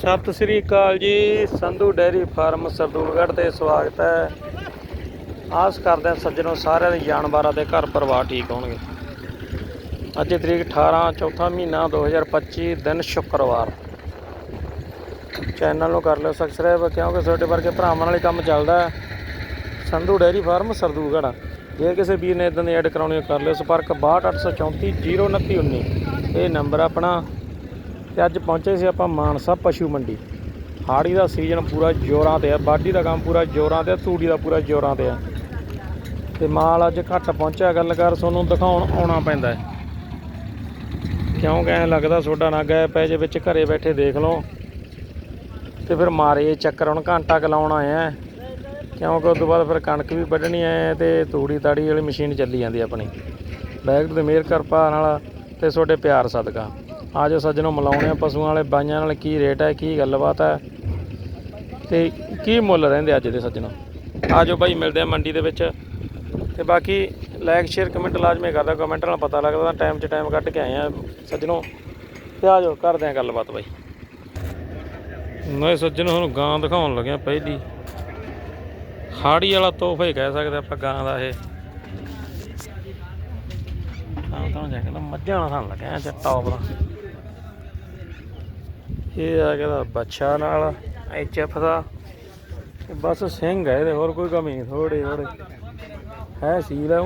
ਸਤਿ ਸ੍ਰੀ ਅਕਾਲ ਜੀ, Sandhu dairy farm, Sardulgarh ਤੇ ਸਵਾਗਤ ਹੈ। ਆਸ ਕਰਦੇ ਹਾਂ ਸੱਜਣੋ ਸਾਰਿਆਂ ਦੇ ਜਾਨਵਰਾਂ ਦੇ ਘਰ ਪਰਿਵਾਰ ਠੀਕ ਹੋਣਗੇ। ਅੱਜ ਤਰੀਕ 18 ਚੌਥਾ ਮਹੀਨਾ 2025 ਦਿਨ ਸ਼ੁੱਕਰਵਾਰ। ਚੈਨਲ ਨੂੰ ਕਰ ਲਿਓ ਸਬਸਕ੍ਰਾਈਬ ਕਿਉਂਕਿ ਤੁਹਾਡੇ ਵਰਗੇ ਭਰਾਵਾਂ ਨਾਲ ਹੀ ਕੰਮ ਚੱਲਦਾ ਹੈ। Sandhu dairy farm, Sardulgarh. ਜੇ ਕਿਸੇ ਵੀਰ ਨੇ ਇਦਾਂ ਦੀ ਐਡ ਕਰਾਉਣੀ ਕਰ ਲਿਓ ਸੰਪਰਕ 6284402919 ਇਹ ਨੰਬਰ ਆਪਣਾ। ਤੇ ਅੱਜ ਪਹੁੰਚੇ ਸੀ ਆਪਾਂ ਮਾਨਸਾ ਪਸ਼ੂ ਮੰਡੀ। ਹਾੜੀ ਦਾ ਸੀਜ਼ਨ ਪੂਰਾ ਜੋਰਾਂ ਤੇ ਆ, ਬਾਡੀ ਦਾ ਕੰਮ ਪੂਰਾ ਜੋਰਾਂ ਤੇ ਆ, ਤੂੜੀ ਦਾ ਪੂਰਾ ਜੋਰਾਂ ਤੇ ਆ। ਤੇ ਮਾਲ ਅੱਜ ਘੱਟ ਪਹੁੰਚਿਆ, ਗੱਲ ਕਰ ਤੁਹਾਨੂੰ ਦਿਖਾਉਣ ਆਉਣਾ ਪੈਂਦਾ ਹੈ। ਕਿਉਂਕਿ ਐਂ ਲੱਗਦਾ ਤੁਹਾਡਾ ਨਾ ਗਏ ਪੈ ਜੇ ਵਿੱਚ ਘਰੇ ਬੈਠੇ ਦੇਖ ਲਓ। ਤੇ ਫਿਰ ਮਾਰੇ ਚੱਕਰ, ਹੁਣ ਘੰਟਾ ਕਲਾਉਣ ਆਇਆ ਕਿਉਂਕਿ ਉਸ ਤੋਂ ਬਾਅਦ ਫਿਰ ਕਣਕ ਵੀ ਵੱਢਣੀ ਐ ਤੇ ਤੂੜੀ ਤਾੜੀ ਵਾਲੀ ਮਸ਼ੀਨ ਚੱਲੀ ਜਾਂਦੀ ਆਪਣੀ। ਬੈਗ ਤੇ ਮੇਰ ਕਿਰਪਾ ਨਾਲ ਤੇ ਤੁਹਾਡੇ ਪਿਆਰ ਸਦਕਾ। ਆਜੋ ਸੱਜਣੋ, ਮਿਲਾਉਣੇ ਆ ਪਸ਼ੂਆਂ ਵਾਲੇ, ਬਾਈਆਂ ਨਾਲ ਕੀ ਰੇਟ ਹੈ ਕੀ ਗੱਲਬਾਤ ਹੈ ਤੇ ਕੀ ਮੁੱਲ ਰਹਿੰਦੇ ਅੱਜ ਦੇ ਸੱਜਣੋ? ਆਜੋ ਬਾਈ, ਮਿਲਦੇ ਆ ਮੰਡੀ ਦੇ ਵਿੱਚ। ਤੇ ਬਾਕੀ ਲਾਈਕ ਸ਼ੇਅਰ ਕਮੈਂਟ ਲਾਜ਼ਮੀ ਕਰਦਾ ਕਮੈਂਟ ਨਾਲ ਪਤਾ ਲੱਗਦਾ ਟਾਈਮ 'ਚ ਟਾਈਮ ਕੱਢ ਕੇ ਆਏ ਆ ਸੱਜਣੋ। ਤੇ ਆਜੋ, ਕਰਦੇ ਆ ਗੱਲਬਾਤ ਬਾਈ। ਨਹੀਂ ਸੱਜਣੋ ਤੁਹਾਨੂੰ ਗਾਂ ਦਿਖਾਉਣ ਲੱਗਿਆ ਪਹਿਲੀ। ਹਾੜੀ ਵਾਲਾ ਤੋਹਫਾ ਹੀ ਕਹਿ ਸਕਦੇ ਆਪਾਂ ਗਾਂ ਦਾ ਇਹ। ਤਾਂ ਤਾਂ ਜਾ ਕੇ ਮੱਝਾਂ ਨਾਲ ਸਾਨੂੰ ਲੱਗਿਆ ਚ ਟੌਪ ਦਾ। ਇਹ ਆ ਗਿਆ ਬੱਚਾ ਨਾਲ ਐਚਐਫ ਦਾ। ਬਸ ਸਿੰਘ ਹੈ ਇਹਦੇ ਹੋਰ ਕੋਈ ਕਮੀ ਥੋੜੇ ਥੋੜੇ ਹੈ ਸੀਲ ਹੈ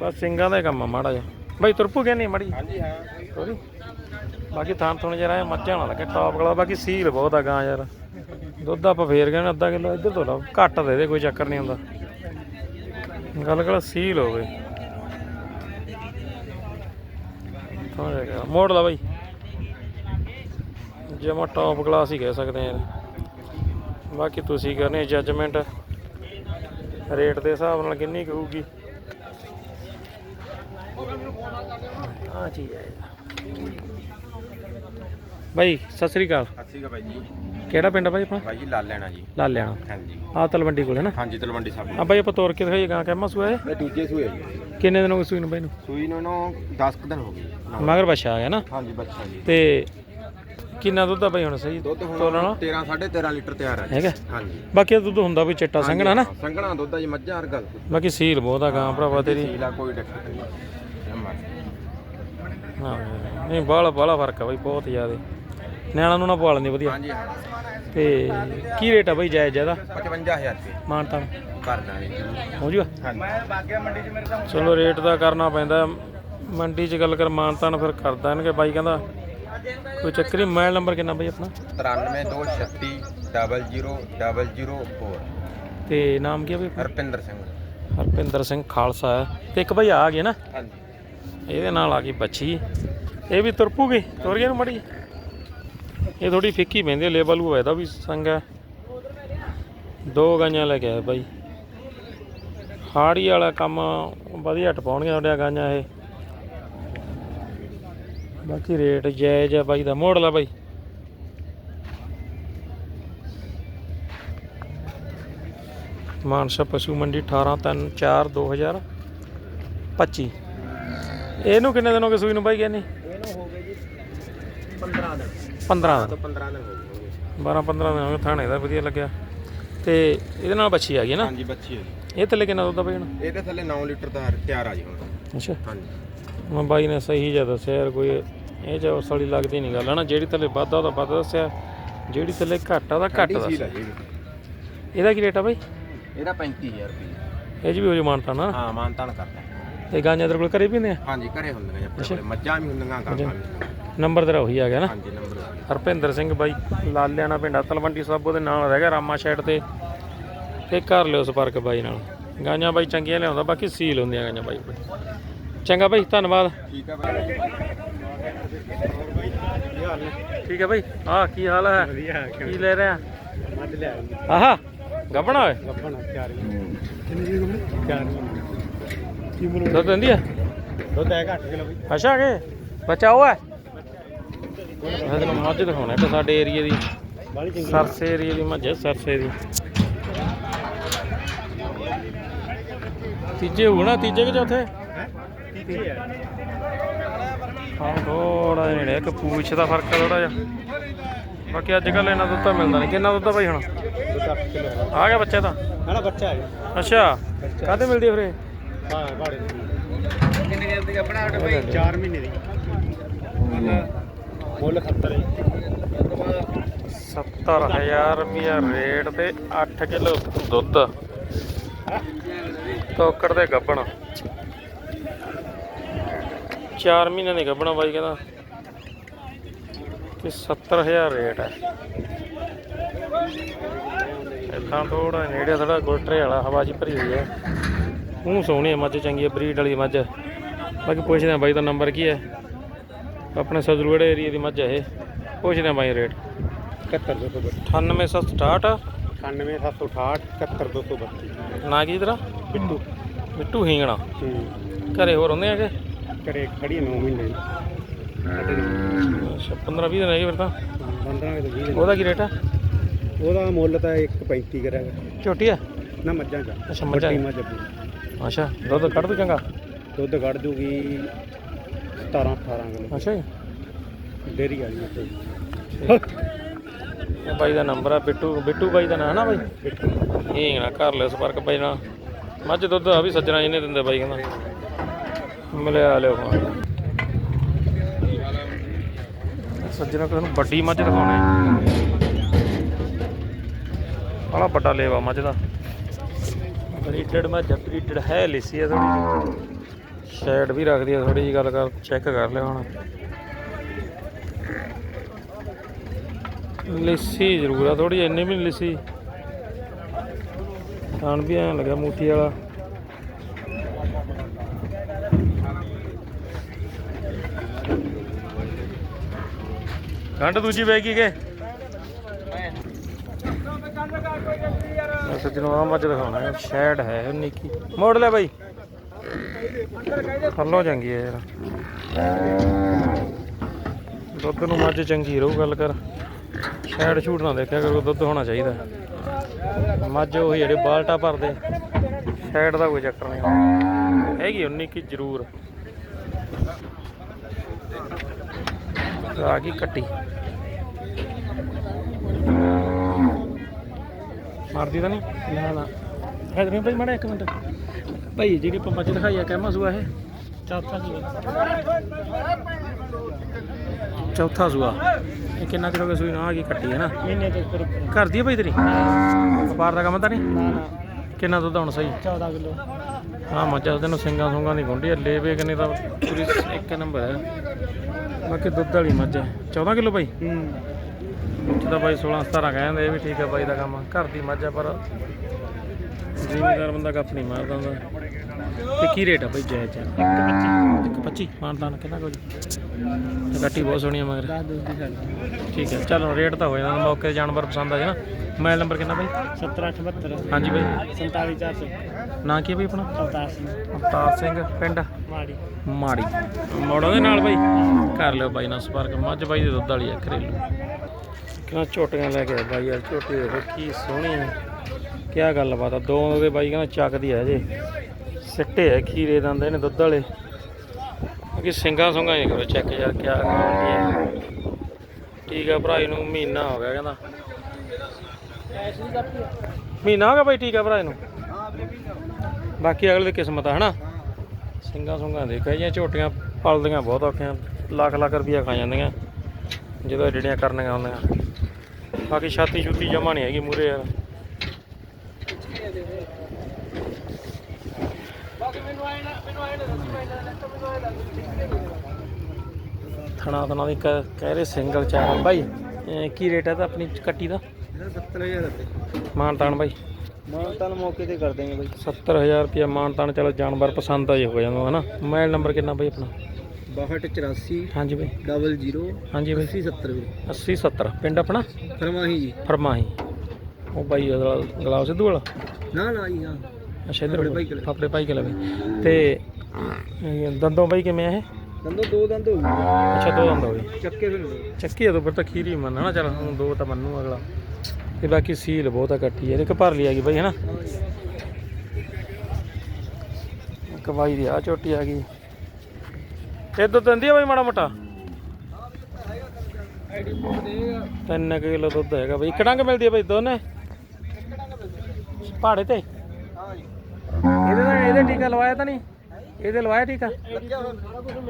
ਬਸ ਸਿੰਘਾਂ ਦਾ ਹੀ ਕੰਮ ਆ ਮਾੜਾ ਜਿਹਾ। ਬਈ ਤੁਰਪੂ ਕਹਿੰਦੀ ਮੜੀ? ਹਾਂਜੀ ਹਾਂ। ਸੋਰੀ ਬਾਕੀ ਥਾਂ ਥੁਣ ਜਰਾ ਮੱਝਾਂ ਨਾਲ ਲੱਗੇ ਟੌਪ ਗਲਾ ਬਾਕੀ ਸੀਲ ਬਹੁਤ ਆ ਗਾਂ ਯਾਰ। ਦੁੱਧ ਆਪਾਂ ਫੇਰ ਗਏ ਅੱਧਾ ਕਿਲੋ ਇੱਧਰ ਤੋਂ ਲਾ ਘੱਟ ਦੇ ਦੇ ਕੋਈ ਚੱਕਰ ਨਹੀਂ ਹੁੰਦਾ। ਗੱਲ ਕਰ ਸੀਲ ਹੋਵੇ। ਤਾਂ ਜਾਏਗਾ ਮੋੜ ਲਾ ਬਾਈ। ਜਮਾ ਟੌਪ ਕਲਾਸ ਹੀ ਕਹਿ ਸਕਦੇ ਆ ਬਾਕੀ ਤੁਸੀਂ ਕਰਨੀ ਜੱਜਮੈਂਟ ਰੇਟ ਦੇ ਹਿਸਾਬ ਨਾਲ ਕਿੰਨੀ ਕੁ ਹੋਊਗੀ? ਆ ਚੀਜ਼ ਹੈ। ਬਾਈ ਸਤਿ ਸ੍ਰੀ ਅਕਾਲ। ਸਤਿ ਸ਼੍ਰੀ ਅਕਾਲ ਭਾਈ ਜੀ। ਕਿਹੜਾ ਪਿੰਡ ਆ ਬਾਈ ਆਪਣਾ? ਭਾਈ ਜੀ ਲਾ ਲੈਣਾ ਜੀ। ਲਾ ਲਿਆਣਾ ਹਾਂਜੀ। ਆ ਤਲਵੰਡੀ ਕੋਲ ਹੈ ਨਾ? ਹਾਂਜੀ ਤਲਵੰਡੀ ਸਾਹਿਬ ਆ ਬਾਈ ਆਪਾਂ ਤੋਰ ਕੇ ਦਿਖਾਈਏ ਗਾਂ ਕਹਿਮਾ ਸੂਆ ਇਹ। ਦੂਜੇ ਸੂਏ ਜੀ। ਕਿੰਨੇ ਦਿਨ ਹੋ ਗਏ ਸੂਈ ਨੂੰ ਬਾਈ ਨੂੰ? ਸੂਈ ਨੂੰ ਨੂੰ 10 ਕੁ ਦਿਨ ਹੋ ਗਏ। ਮਗਰ ਬੱਚਾ ਆ ਗਿਆ ਨਾ? ਹਾਂਜੀ ਬੱਚਾ ਜੀ। ਤੇ ਕਿੰਨਾ ਦੁੱਧ ਆ ਬਾਈ ਹੁਣ ਸਹੀ? ਦੁੱਧ ਹੁਣ ਤੋਲਣਾ 13 13.5 ਲੀਟਰ ਤਿਆਰ ਹੈ ਹੈਗਾ? ਹਾਂਜੀ। ਬਾਕੀ ਇਹ ਦੁੱਧ ਹੁੰਦਾ ਵੀ ਚਿੱਟਾ ਸੰਘਣਾ ਨਾ? ਸੰਘਣਾ ਦੁੱਧ ਆ ਜੀ ਮੱਝਾਂ ਵਰਗਾ ਬਾਕੀ ਸੀਲ ਬਹੁਤ ਆ ਗਾਂ ਭਰਾਵਾ ਤੇਰੀ। ਸੀਲਾ ਕੋਈ ਦਿੱਕਤ ਨਹੀਂ। ਹਾਂ। ਨਹੀਂ ਬਾਹਲਾ ਬਾਹਲਾ ਫ਼ਰਕ ਆ ਬਾਈ ਬਹੁਤ ਜ਼ਿਆਦਾ। ਨਿਆਣਾ ਨੂੰ ਨਾ ਪਵਾ ਲੈਂਦੀ ਵਧੀਆ। ਹਾਂਜੀ ਹਾਂ। ਤੇ ਕੀ ਰੇਟ ਆ ਬਾਈ ਜਾਇਜ਼ ਜ਼ਿਆਦਾ 55000 ਰੁਪਏ। ਮਾਨਤਾਨ ਕਰ ਦਾਂਗੇ ਜੀ ਹੋ ਜੂਗਾ? ਹਾਂਜੀ। ਮੈਂ ਬਾਗਿਆ ਮੰਡੀ 'ਚ ਮੇਰੇ ਤਾਂ ਚਲੋ ਰੇਟ ਦਾ ਕਰਨਾ ਪੈਂਦਾ। ਮੰਡੀ 'ਚ ਗੱਲ ਕਰ ਮਾਨਤਾਨ ਫਿਰ ਕਰ ਦੇਣਗੇ ਬਾਈ ਕਹਿੰਦਾ ਕੋਈ ਚੱਕਰ ਨਹੀਂ ਮੋਬਾਈਲ ਨੰਬਰ ਕਿੰਨਾ ਬਾਈ ਆਪਣਾ? 93236 00004 ਤੇ ਨਾਮ ਕੀ ਆ ਬਾਈ ਹਰਪਿੰਦਰ ਸਿੰਘ। ਹਰਪਿੰਦਰ ਸਿੰਘ ਖਾਲਸਾ ਹੈ। ਤੇ ਇੱਕ ਬਾਈ ਆ ਗਏ ਨਾ? ਹਾਂਜੀ। ਇਹਦੇ ਨਾਲ ਆ ਗਈ ਬੱਚੀ। ਇਹ ਵੀ ਤੁਰਪੂਗੀ ਤੁਰ ਗਿਆ ਨੂੰ ਮੜੀ ਇਹ ਥੋੜੀ ਫਿੱਕੀ ਪੈਂਦੀ ਹੈ ਲੇਬਲ ਉਹ ਇਹਦਾ ਵੀ ਸੰਗ ਹੈ। ਦੋ ਗਾਈਆਂ ਲੈ ਕੇ ਆਏ ਬਾਈ। ਹਾੜੀ ਵਾਲਾ ਕੰਮ ਵਧੀਆ ਟਪਾਉਣਗੇ ਤੁਹਾਡੇ ਗਾਈਆਂ ਇਹ। ਬਾਕੀ ਰੇਟ ਜਾਇਜ਼ ਆ ਬਾਈ ਦਾ ਮੋੜ ਲਾ ਬਾਈ। ਮਾਨਸਾ ਪਸ਼ੂ ਮੰਡੀ 18 3 4 2025 ਇਹਨੂੰ ਕਿੰਨੇ ਦਿਨ ਹੋ ਗਏ ਸੂਈ ਨੂੰ ਬਾਈ ਕਹਿੰਨੀ ਇਹਨੂੰ ਹੋ ਗਏ ਜੀ 15 ਦਿਨ। 15 ਤੋਂ 15 ਦਿਨ ਹੋ ਗਏ 12 15 ਦਿਨ ਹੋ ਗਏ ਥਾਣੇ ਦਾ ਵਧੀਆ ਲੱਗਿਆ। ਤੇ ਇਹਦੇ ਨਾਲ ਬੱਚੀ ਆ ਗਈ ਨਾ? ਹਾਂਜੀ ਬੱਚੀ ਹੈ ਜੀ। ਇਹ ਥੱਲੇ ਕਿੰਨਾ ਦੁੱਧ ਆ ਬਾਈ ਹੁਣ? ਇਹਦੇ ਥੱਲੇ 9 ਲੀਟਰ ਦਾ ਤਿਆਰ ਆ ਜੀ ਹੁਣ। ਅੱਛਾ। ਹਾਂਜੀ। ਮੈਂ ਬਾਈ ਨੇ ਸਹੀ ਜਿਹਾ ਦੱਸਿਆ ਯਾਰ ਕੋਈ ਇਹ ਚ ਉਸ ਵਾਲੀ ਲੱਗਦੀ ਨਹੀਂ ਗੱਲ ਹਨਾ? ਜਿਹੜੀ ਥੱਲੇ ਵੱਧ ਉਹਦਾ ਵੱਧ ਦੱਸਿਆ। ਜਿਹੜੀ ਥੱਲੇ ਘੱਟ ਉਹਦਾ ਘੱਟ ਦੱਸਿਆ ਜੀ। ਇਹਦੀ। ਕੀ ਰੇਟ ਆ ਬਾਈ? ਇਹਦਾ 35000 ਰੁਪਏ ਇਹ 'ਚ ਵੀ ਹੋ ਜੂ ਮਾਨਤਾ ਨਾ? ਹਾਂ ਮਾਨਤਾਨ ਕਰਦਾ। ਤੇ ਗਾਂਜਾਂ ਤੇਰੇ ਕੋਲ ਘਰੇ ਵੀ ਹੁੰਦੇ ਆ? ਹਾਂਜੀ ਘਰੇ ਹੁੰਦੀਆਂ ਜੀ ਆਪਣੇ ਕੋਲੇ। ਮੱਝਾਂ ਵੀ ਹੁੰਦੀਆਂ ਹੁੰਦੀਆਂ। ਨੰਬਰ ਤੇਰਾ ਉਹੀ ਆ ਗਿਆ ਨਾ? ਹਾਂਜੀ ਨੰਬਰ ਹਰਪਿੰਦਰ ਸਿੰਘ ਬਾਈ ਲਾਲਿਆਣਾ ਪਿੰਡ ਤਲਵੰਡੀ ਸਾਬੋ ਦੇ ਨਾਲ ਰਹਿ ਗਿਆ ਰਾਮਾ ਸ਼ੈਡ ਤੇ। ਤੇ ਕਰ ਲਿਓ ਸੰਪਰਕ ਬਾਈ ਨਾਲ। ਗਾਂਆਂ ਬਾਈ ਚੰਗੀਆਂ ਲਿਆਉਂਦਾ ਬਾਕੀ ਸੀਲ ਹੁੰਦੀਆਂ ਗਾਂਆਂ ਬਾਈ ਚੰਗਾ ਬਾਈ ਧੰਨਵਾਦ। ਠੀਕ ਆ ਬਾਈ ਠੀਕ ਹੈ ਬਾਈ ਹਾਂ ਕੀ ਹਾਲ ਹੈ? ਵਧੀਆ ਕੀ ਲੈ ਰਿਹਾ ਮੱਝ ਲਿਆ ਆਹਾ ਗੱਬਣਾ ਓਏ। ਗੱਪਣ ਚਾਰ ਕਿੰਨੀ ਜੀ ਗੱਪਣ ਚਾਰ ਕੀ ਮੁੱਲ ਦੁੱਧ ਦਿੰਦੀ ਆ? ਦੁੱਧ ਹੈ 8 ਕਿਲੋ ਬਈ। ਅੱਛਾ ਕੇ ਬੱਚਾ ਉਹ ਹੈ? ਮੈਂ ਤੈਨੂੰ ਮੱਝ ਦਿਖਾਉਣਾ ਇੱਕ ਸਾਡੇ ਏਰੀਏ ਦੀ। ਬਾਲੀ ਚੰਗੀ ਸਰਸੇ ਏਰੀਏ ਦੀ ਮੱਝ ਹੈ ਸਰਸੇ ਦੀ। ਤੀਜੇ ਹੋਣਾ ਤੀਜੇ ਕਿ ਚੌਥੇ? ਹੈ। ਥੋੜਾ ਜਿਹਾ ਨੇੜੇ ਆ, ਇੱਕ ਪੂਛ ਦਾ ਫ਼ਰਕ ਆ ਥੋੜਾ ਜਿਹਾ। ਬਾਕੀ ਅੱਜ ਕੱਲ ਇਹਨਾਂ ਦੁੱਧ ਤਾਂ ਮਿਲਦਾ ਨਹੀਂ। ਕਿੰਨਾ ਦੁੱਧ ਆ ਭਾਈ ਹੁਣ? ਦੁੱਧ 8 ਕਿਲੋ ਆ ਗਿਆ ਬੱਚਾ ਤਾਂ? ਹੈ ਨਾ ਬੱਚਾ ਹੈ ਅੱਛਾ। ਕਾਹਦੇ ਮਿਲਦੀ ਆ ਫਿਰ ਇਹ? ਹਾਂ ਬਾੜੇ ਕਿੰਨੇ ਦੀ ਆਪਣਾ ਆਰਡਰ ਭਾਈ 4 ਮਹੀਨੇ ਦੀ। ਮੁੱਲ ਖੱਤਰ ਹੈ। 70000 ਰੁਪਿਆ ਰੇਟ ਤੇ 8 ਕਿਲੋ ਦੁੱਧ। ਤੋਕੜ ਦੇ ਗੱਬਣ। 4 ਮਹੀਨੇ ਦੇ ਗੱਬਣਾ ਬਾਈ ਕਹਿੰਦਾ। ਤੇ 70000 ਰੇਟ ਹੈ ਇਦਾਂ ਥੋੜਾ ਨੇੜੇ ਥੋੜਾ ਗੋਟਰੇ ਵਾਲਾ ਹਵਾ ਜੀ ਭਰੀ ਹੋਈ ਹੈ ਉਹ ਸੋਹਣੀ ਹੈ ਮੱਝ, ਚੰਗੀ ਹੈ ਬਰੀਡ ਵਾਲੀ ਮੱਝ। ਬਾਕੀ ਪੁੱਛਦੇ ਆ ਬਾਈ ਦਾ ਨੰਬਰ ਕੀ ਹੈ ਆਪਣੇ ਸਜਰੂੜੇ ਏਰੀਆ ਦੀ ਮੱਝ ਹੈ ਇਹ। ਪੁੱਛਦੇ ਆ ਬਾਈ ਰੇਟ। 71232 98768 98768 71232 ਨਾ ਕੀ ਤੇਰਾ ਬਿੱਟੂ ਮਿੱਟੂ ਹੀਂਗਣਾ ਹੂੰ ਘਰੇ ਹੋਰ ਹੁੰਦੇ ਆਗੇ ਕਰੇ ਖੜੀ 9 ਮਹੀਨੇ। ਦੀ ਅੱਛਾ 15 20 ਦਿਨ ਹੈਗੇ ਫਿਰ ਤਾਂ। 15 ਦੇ 20 ਉਹਦਾ ਕੀ ਰੇਟ ਆ? ਉਹਦਾ ਮੁੱਲ ਤਾਂ 1.35 ਕਰਿਆ ਝੋਟੀ ਆ? ਨਾ ਮੱਝਾਂ ਚ ਅੱਛਾ, ਮੱਝਾਂ। ਵੱਡੀ ਮੱਝ ਆਪਣੀ। ਅੱਛਾ ਦੁੱਧ ਕੱਢ ਦੂ ਚੰਗਾ? ਦੁੱਧ ਕੱਢ ਜੂਗੀ 17 18 ਕਿਲੋ। ਅੱਛਾ ਜੀ। ਡੇਰੀ ਵਾਲੀ ਹੈ ਇਹ ਬਾਈ ਦਾ ਨੰਬਰ ਆ ਬਿੱਟੂ ਬਿੱਟੂ ਬਾਈ ਦਾ ਨਾਂ ਨਾ ਬਾਈ? ਹੀਂਗਣਾ ਘਰ ਲੈ ਸੰਪਰਕ ਬਾਈ ਨਾਲ। ਮੱਝ ਦੁੱਧ ਆ ਵੀ ਸੱਜਣਾ ਇਹਨੇ ਦਿੰਦੇ ਬਾਈ ਕਹਿੰਦਾ। ਮਿਲਿਆ ਲਿਓ ਸੱਜਣਾ ਕਿ ਤੁਹਾਨੂੰ ਵੱਡੀ ਮੱਝ ਦਿਖਾਉਣੇ ਬੜਾ ਵੱਡਾ ਲੇਵਾ ਮੱਝ ਦਾ। ਬਰੀਡਡ ਮੱਝ ਬਰੀਡਡ ਹੈ ਲਿਸੀ ਆ ਥੋੜੀ ਸ਼ੈਡ ਵੀ ਰੱਖਦੀ ਆ ਥੋੜੀ ਜਿਹੀ ਗੱਲ ਕਰ ਚੈੱਕ ਕਰ ਲਿਓ ਹੁਣ। ਲਿੱਸੀ ਜ਼ਰੂਰ ਆ ਥੋੜੀ ਇੰਨੀ ਵੀ ਲਿੱਸੀ। ਖਾਣ ਵੀ ਐਂ ਲੱਗਾ ਮੂਠੀ ਵਾਲਾ। ਗੰਢ ਦੂਜੀ ਵੇ ਕੀ? ਕੇ ਸੱਜਣੋ ਆ ਮੱਝ ਦਿਖਾਉਣਾ ਹੈ ਸ਼ੈਡ ਹੈ ਨਿੱਕੀ। ਮੋੜ ਲੈ ਬਾਈ। ਥੱਲੋਂ ਚੰਗੀ ਹੈ ਯਾਰ। ਦੁੱਧ ਨੂੰ ਮੱਝ ਚੰਗੀ ਰਹੂ, ਗੱਲ ਕਰ। ਸ਼ੈਡ ਛੂਟ ਨਾ ਦੇਖਿਆ ਕਰੋ, ਦੁੱਧ ਹੋਣਾ ਚਾਹੀਦਾ। ਮੱਝ ਉਹ ਜਿਹੜੇ ਬਾਲਟਾ ਭਰਦੇ ਸ਼ੈਡ ਦਾ ਕੋਈ ਚੱਕਰ ਨਹੀਂ। ਹੈਗੀ ਉਨੀ ਕੀ ਜ਼ਰੂਰ। ਆ ਗਈ ਕੱਟੀ। ਮਾਰਦੀ ਤਾਂ ਨਹੀਂ? ਨਾ ਨਾ। ਹੈ ਨਹੀਂ ਭਾਈ ਮਾੜਾ ਇੱਕ ਮਿੰਟ। ਭਾਈ ਜਿਹੜੀ ਆਪਾਂ ਮੱਝ ਦਿਖਾਈ ਆ ਕਹਿਮਾ ਸੂਆ ਇਹ। ਚੌਥਾ ਸੂਆ। ਚੌਥਾ ਸੂਆ। ਇਹ ਕਿੰਨਾ ਕਿਲੋ ਕੇ ਸੂਈ ਨਾ? ਆ ਗਈ ਕੱਟੀ ਹੈ ਨਾ? ਮਹੀਨੇ ਤੋਂ ਉੱਪਰ ਘਰ ਦੀ ਹੈ ਭਾਈ ਤੇਰੀ? ਵਪਾਰ ਦਾ ਕੰਮ ਤਾਂ ਨਹੀਂ? ਨਾ ਨਾ। ਕਿੰਨਾ ਦੁੱਧ ਹੁਣ ਸਹੀ? 14 ਕਿਲੋ। ਹਾਂ ਮੱਝਾਂ ਉਹਦੇ ਨੂੰ ਸਿੰਗਾਂ ਸੁੰਗਾਂ ਦੀ ਗੁੰਡੀ ਲੇਵੇ ਕਿੰਨੇ ਤਾਂ ਪੂਰੀ ਇੱਕ ਨੰਬਰ ਹੈ। ਬਾਕੀ ਦੁੱਧ ਵਾਲੀ ਮੱਝ ਹੈ। 14 ਕਿਲੋ ਭਾਈ ਹੂੰ। ਜਿਹਦਾ ਬਾਈ 16 17 ਕਹਿੰਦੇ ਇਹ ਵੀ ਠੀਕ ਹੈ ਬਾਈ ਦਾ ਕੰਮ ਘਰ ਦੀ ਮੱਝ ਆ ਪਰ ਜ਼ਿਮੀਦਾਰ ਬੰਦਾ ਕੱਪ ਨਹੀਂ ਮਾਰਦਾ ਹੁੰਦਾ। ਤੇ ਕੀ ਰੇਟ ਆ ਬਾਈ ਜਾਇਜ਼ ਚ 125 ਇੱਕ 25 ਮਾਨਦਾਨ ਕਿੰਨਾ ਕੁਝ ਤੇ ਗੱਟੀ ਬਹੁਤ ਸੋਹਣੀ ਆ ਮਗਰ। 10 ਦੁੱਧ ਦੀ ਗੱਲ ਠੀਕ ਹੈ ਚਲੋ ਰੇਟ ਤਾਂ ਹੋ ਜਾਂਦਾ ਮੌਕੇ ਤੇ ਜਾਨਵਰ ਪਸੰਦ ਆ ਜਾਣਾ। ਮੋਬਾਈਲ ਨੰਬਰ ਕਿੰਨਾ ਬਾਈ? 1772 ਹਾਂਜੀ ਬਾਈ। 47400 ਨਾਂ ਕੀ ਹੈ ਬਾਈ ਆਪਣਾ? ਅਵਤਾਰ ਸਿੰਘ। ਅਵਤਾਰ ਸਿੰਘ ਪਿੰਡ? ਮਾੜੀ। ਮਾੜੀ। ਮੋੜਾਂ ਦੇ ਨਾਲ ਬਾਈ? ਕਰ ਲਿਓ ਬਾਈ ਨਾਲ ਸੰਪਰਕ। ਮੱਝ ਬਾਈ ਦੇ ਦੁੱਧ ਵਾਲੀ ਆ ਘਰੇਲੂ। ਕਿੰਨਾ ਝੋਟੀਆਂ ਲੈ ਕੇ ਆਇਆ ਬਾਈ ਯਾਰ ਝੋਟੀ ਦੇਖੋ ਕੀ ਸੋਹਣੀ ਹੈ ਕਿਆ ਗੱਲਬਾਤ ਆ? ਦੋ ਦੇ ਬਾਈ ਕਹਿੰਦਾ ਚੱਕਦੀ ਹੈ ਜੇ ਸਿੱਟੇ ਹੈ ਖੀਰੇ ਦੰਦ ਇਹਨੇ ਦੁੱਧ ਵਾਲੇ। ਕਿ ਸਿੰਘਾਂ ਸੁੰਘਾਂ ਹੀ ਕਰੋ ਚੈੱਕ ਯਾਰ ਕਿਆ ਗਾਰੰਟੀ ਹੈ ਠੀਕ ਆ ਭਰਾ, ਇਹਨੂੰ ਮਹੀਨਾ ਹੋ ਗਿਆ ਕਹਿੰਦਾ। ਮਹੀਨਾ ਹੋ ਗਿਆ ਭਾਈ ਠੀਕ ਆ ਭਰਾ ਇਹਨੂੰ। ਬਾਕੀ ਅਗਲੇ ਦੀ ਕਿਸਮਤ ਆ, ਹਨਾ? ਸਿੰਘਾਂ ਸੁੰਘਾਂ ਦੇ, ਕਈਆਂ ਝੋਟੀਆਂ ਪਲਦੀਆਂ ਬਹੁਤ ਔਖੀਆਂ, ਲੱਖ ਲੱਖ ਰੁਪਈਆ ਖਾ ਜਾਂਦੀਆਂ, ਜਦੋਂ ਜਿਹੜੀਆਂ ਕਰਨੀਆਂ ਹੁੰਦੀਆਂ। ਬਾਕੀ ਛਾਤੀ ਛੁੱਤੀ ਜਮਾ ਨਹੀਂ ਹੈਗੀ ਮੂਰੇ ਯਾਰ। ਥਣਾ ਥਣਾ ਕ- ਕਹਿ ਰਹੇ ਸਿੰਗਲ ਚਾਰ। ਭਾਈ ਕੀ ਰੇਟ ਹੈ ਤਾਂ ਆਪਣੀ ਕੱਟੀ ਦਾ? 70000 ਰੁਪਏ ਮਾਨਤਾਨ ਭਾਈ ਮਾਨ ਤਾਂ ਮੌਕੇ ਤੇ ਕਰ ਦੇਂਗੇ ਬਾਈ। 70000 ਰੁਪਇਆ ਮਾਨਤਾਨ ਚਲੋ ਜਾਨਵਰ ਪਸੰਦ ਆ ਜੇ ਹੋ ਜਾਂਦਾ ਹਨਾ। ਮੋਬਾਈਲ ਨੰਬਰ ਕਿੰਨਾ ਭਾਈ ਆਪਣਾ? 6284 ਹਾਂਜੀ ਭਾਈ 00 ਹਾਂਜੀ ਭਾਈ 8070 ਵੀਰੇ। 80 70 ਪਿੰਡ ਆਪਣਾ? ਫਰਮਾਹੀ ਜੀ। ਫਰਮਾਹੀ। ਉਹ ਉਹਦਾ ਗਲਾਬ ਸਿੱਧੂ ਵਾਲਾ? ਨਾ ਨਾ ਜੀ ਹਾਂ। ਅੱਛਾ ਇਧਰ ਆਪਣੇ ਭਾਈ ਕੋਲੇ। ਲਵੇ ਤੇ ਦੰਦੋਂ ਭਾਈ ਕਿਵੇਂ ਆ ਇਹ? ਦੰਦੋ ਦੋ ਦੰਦ ਹੋ ਗਏ। ਅੱਛਾ ਦੋ ਦੰਦ ਹੋ ਗਏ। ਚੱਕੇ ਫਿਰ ਚੱਕੀ ਆ ਤੋਂ ਫਿਰ ਤਾਂ ਖੀਰੀ ਮੰਨਣਾ ਨਾ ਚਲ ਹੁਣ ਦੋ ਤਾਂ ਮੰਨੂ ਅਗਲਾ। ਤੇ ਬਾਕੀ ਸੀਲ ਬਹੁਤ ਕੱਟੀ ਇਹਦੇ ਕਿ ਭਰ ਲਈ ਆ ਗਈ ਭਾਈ ਹਨਾ? ਇੱਕ ਬਾਈ ਦੀ ਆ ਝੋਟੀ ਆ ਗਈ। ਇਹ ਦੁੱਧ ਦਿੰਦੀ ਆ ਬਾਈ ਮਾੜਾ ਮੋਟਾ? 3 ਕਿਲੋ ਦੁੱਧ ਹੈਗਾ ਬਾਈ। ਇੱਕ ਡੰਗ ਮਿਲਦੀ ਆ ਬਾਈ ਦੋਨੇ? ਪਹਾੜੇ ਤੇ? ਇਹਦੇ ਤਾਂ ਇਹਦੇ ਟੀਕਾ ਲਵਾਇਆ ਤਾਂ ਨਹੀਂ? ਇਹਦੇ ਲਵਾਇਆ ਟੀਕਾ?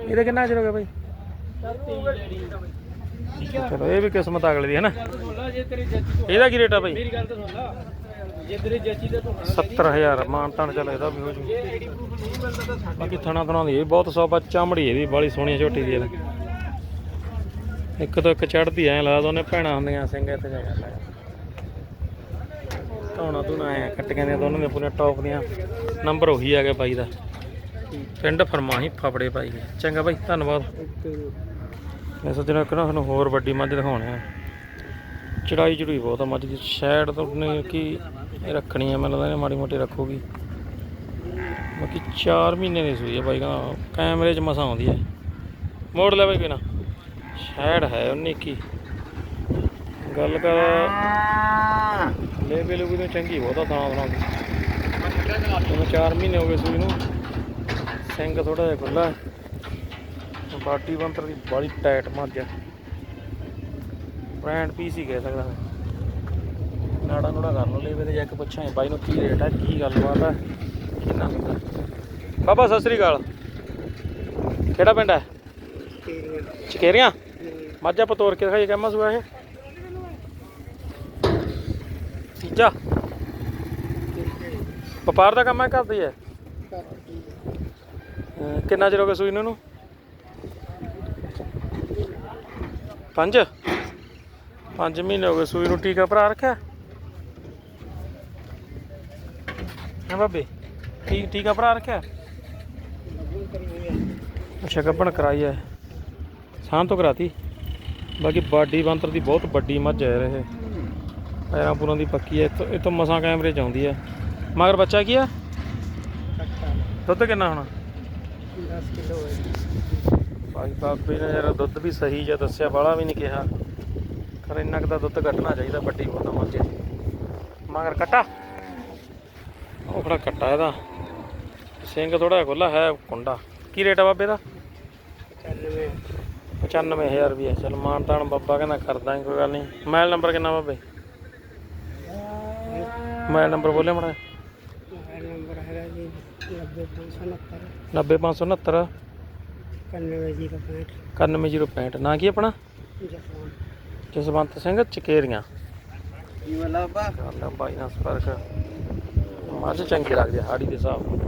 ਇਹਦੇ ਕਿੰਨਾ ਚਿਰ ਹੋ ਗਿਆ ਬਾਈ? ਚਲੋ, ਇਹ ਵੀ ਕਿਸਮਤ ਅਗਲੇ ਦੀ ਹੈ ਨਾ। ਇਹਦਾ ਕੀ ਰੇਟ ਆ ਬਾਈ? ਮੇਰੀ ਗੱਲ ਤਾਂ ਸੁਣ ਲਾ ਜੇ ਤੇਰੀ ਜੱਚੀ ਤੇ 70000 ਮਾਨ ਤਾਨ ਚੱਲ ਇਹਦਾ ਵੀ ਹੋ ਜੂ। ਬਾਕੀ ਥਣਾ ਥਣਾ ਦੀ ਇਹ ਬਹੁਤ ਸੋਭਾ ਚਮੜੀ ਇਹਦੀ, ਬਾਲੀ ਸੋਹਣੀ ਝੋਟੀ ਦੀ ਇੱਕ ਤੋਂ ਇੱਕ ਚੜਦੀ ਐ ਲੱਗਦਾ ਉਹਨੇ ਭੈਣਾਂ ਹੁੰਦੀਆਂ ਸਿੰਘ ਇੱਥੇ ਜਾ ਕੇ। ਧੋਣਾ ਧੂਣਾ ਐ ਕੱਟੀਆਂ ਦੀਆਂ ਦੋਨਾਂ ਦੀਆਂ ਪੂਰੀਆਂ ਟੌਪ ਦੀਆਂ। ਨੰਬਰ ਉਹੀ ਆ ਗਿਆ ਬਾਈ ਦਾ। ਪਿੰਡ ਫਰਮਾਹੀ ਫਫੜੇ ਬਾਈ ਚੰਗਾ ਬਾਈ, ਧੰਨਵਾਦ। ਮੈਂ ਸੋਚਣਾ ਕਿ ਨਾ ਤੁਹਾਨੂੰ ਹੋਰ ਵੱਡੀ ਮੱਝ ਦਿਖਾਉਣੇ ਆ। ਚੜਾਈ ਚੜੂਈ ਬਹੁਤ ਆ ਮੱਝ ਦੀ। ਸ਼ਾਇਦ ਤੋਂ ਨੇ ਕਿ ਰੱਖਣੀ ਆ, ਮੈਨੂੰ ਲੱਗਦਾ ਇਹਨੇ ਮਾੜੀ ਮੋਟੀ ਰੱਖੂਗੀ। ਬਾਕੀ 4 ਮਹੀਨੇ ਦੀ ਸੂਈ ਹੈ ਬਾਈ, ਕਹਿੰਦਾ ਕੈਮਰੇ 'ਚ ਮਸਾਂ ਆਉਂਦੀ ਹੈ ਮੋੜ ਲੈ ਬਾਈ ਕੋਈ ਨਾ। ਸ਼ਾਇਦ ਹੈ 19 ਕੀ। ਗੱਲ ਕਰ। ਲੈ ਬੇਲੂ ਵੀ ਚੰਗੀ ਬਹੁਤਾ ਤਾਂ ਬਣਾ ਉਹਨੂੰ 4 ਮਹੀਨੇ ਹੋ ਗਏ ਸੂਈ ਨੂੰ। ਸਿੰਘ ਥੋੜਾ ਜਿਹਾ ਖੁੱਲਾ ਬਾਡੀ ਬੰਤਰ ਦੀ ਬੜੀ ਟਾਈਟ ਮੱਝ ਹੈ। ਬ੍ਰਾਂਡ ਪੀਸ ਹੀ ਕਹਿ ਸਕਦਾ ਮੈਂ। ਨਾੜਾ ਨੂੜਾ ਕਰ ਲਓ ਲੈ ਤੇ ਜਾ ਕੇ ਪੁੱਛਾਂ ਬਾਈ ਨੂੰ ਕੀ ਰੇਟ ਹੈ ਕੀ ਗੱਲਬਾਤ ਹੈ ਕਿੰਨਾ ਹੁੰਦਾ। ਬਾਬਾ ਸਤਿ ਸ੍ਰੀ ਅਕਾਲ। ਕਿਹੜਾ ਪਿੰਡ ਹੈ? ਚਕੇਰੀਆਂ। ਮੱਝਾਂ ਪਤੋਰ ਕੇ ਦਿਖਾਈ ਕਹਿਮਾ ਸੂਆ ਇਹ? ਤੀਜਾ ਵਪਾਰ ਦਾ ਕੰਮ ਹੈ ਕਰਦੀ ਹੈ ਅਹ ਕਿੰਨਾ ਚਿਰ ਹੋ ਗਿਆ ਸੂਈ ਨੂੰ ਇਹਨੂੰ? ਪੰਜ? ਪੰਜ ਮਹੀਨੇ ਹੋ ਗਏ ਸੂਈ ਨੂੰ ਟੀਕਾ ਭਰਾ ਰੱਖਿਆ? ਹਾਂ ਬਾਬੇ ਠੀਕ ਟੀਕਾ ਭਰਾ ਰੱਖਿਆ? ਅੱਛਾ ਗੱਭਣ ਕਰਾਈ ਹੈ। ਸਾਂਭ ਤੋਂ ਕਰਾਤੀ। ਬਾਕੀ ਬਾਡੀ ਬੰਤਰ ਦੀ ਬਹੁਤ ਵੱਡੀ ਮੱਝ ਹੈ ਇਹ। ਪੈਰਾਂ ਪੂਰਾਂ ਦੀ ਪੱਕੀ ਹੈ, ਇੱਥੋਂ ਤੋਂ ਇਹ ਤੋਂ ਮਸਾਂ ਕੈਮਰੇ ਚ ਆਉਂਦੀ ਹੈ। ਮਗਰ ਬੱਚਾ ਕੀ ਆ ਦੁੱਧ ਕਿੰਨਾ ਹੋਣਾ? 10 ਕਿਲੋ ਹੈ ਭਾਈ ਬਾਬੇ ਨੇ ਯਾਰ, ਦੁੱਧ ਵੀ ਸਹੀ ਜਿਹਾ ਦੱਸਿਆ ਬਾਲਾ ਵੀ ਨਹੀਂ ਕਿਹਾ। ਪਰ ਇੰਨਾ ਕੁ ਤਾਂ ਦੁੱਧ ਕੱਢਣਾ ਚਾਹੀਦਾ, ਵੱਡੀ ਬਹੁਤ ਮੱਝ ਮਗਰ ਕੱਟਾ। ਉਹ ਖੜਾ ਕੱਟਾ ਇਹਦਾ। ਸਿੰਘ ਥੋੜਾ ਖੁੱਲਾ ਹੈ, ਕੁੰਡਾ। ਕੀ ਰੇਟ ਆ ਬਾਬੇ ਦਾ? 95 95000 ਰੁਪਏ ਚਲ ਮਾਨਤਾਨ ਬਾਬਾ ਕਹਿੰਦਾ ਕਰਦਾ ਕੋਈ ਗੱਲ ਨਹੀਂ ਮੋਬਾਈਲ ਨੰਬਰ ਕਿੰਨਾ ਬਾਬੇ? ਮੋਬਾਈਲ ਨੰਬਰ ਬੋਲੇ ਮੜਾ ਮੋਬਾਈਲ ਨੰਬਰ ਹੈਗਾ ਜੀ 90569 90569 91065 91065 ਨਾਂ ਕੀ ਆਪਣਾ? ਜਸਵੰਤ। ਸਿੰਘ ਚਕੇਰੀਆਂ। ਕੀ ਵਾਲਾ ਬਾ? ਗੱਲ ਆ ਬਾਈ ਨਾਲ ਸੰਪਰਕ। ਮੱਝ ਚੰਗੀ ਲੱਗਦੀ ਹਾੜੀ ਦੇ ਹਿਸਾਬ ਨਾਲ।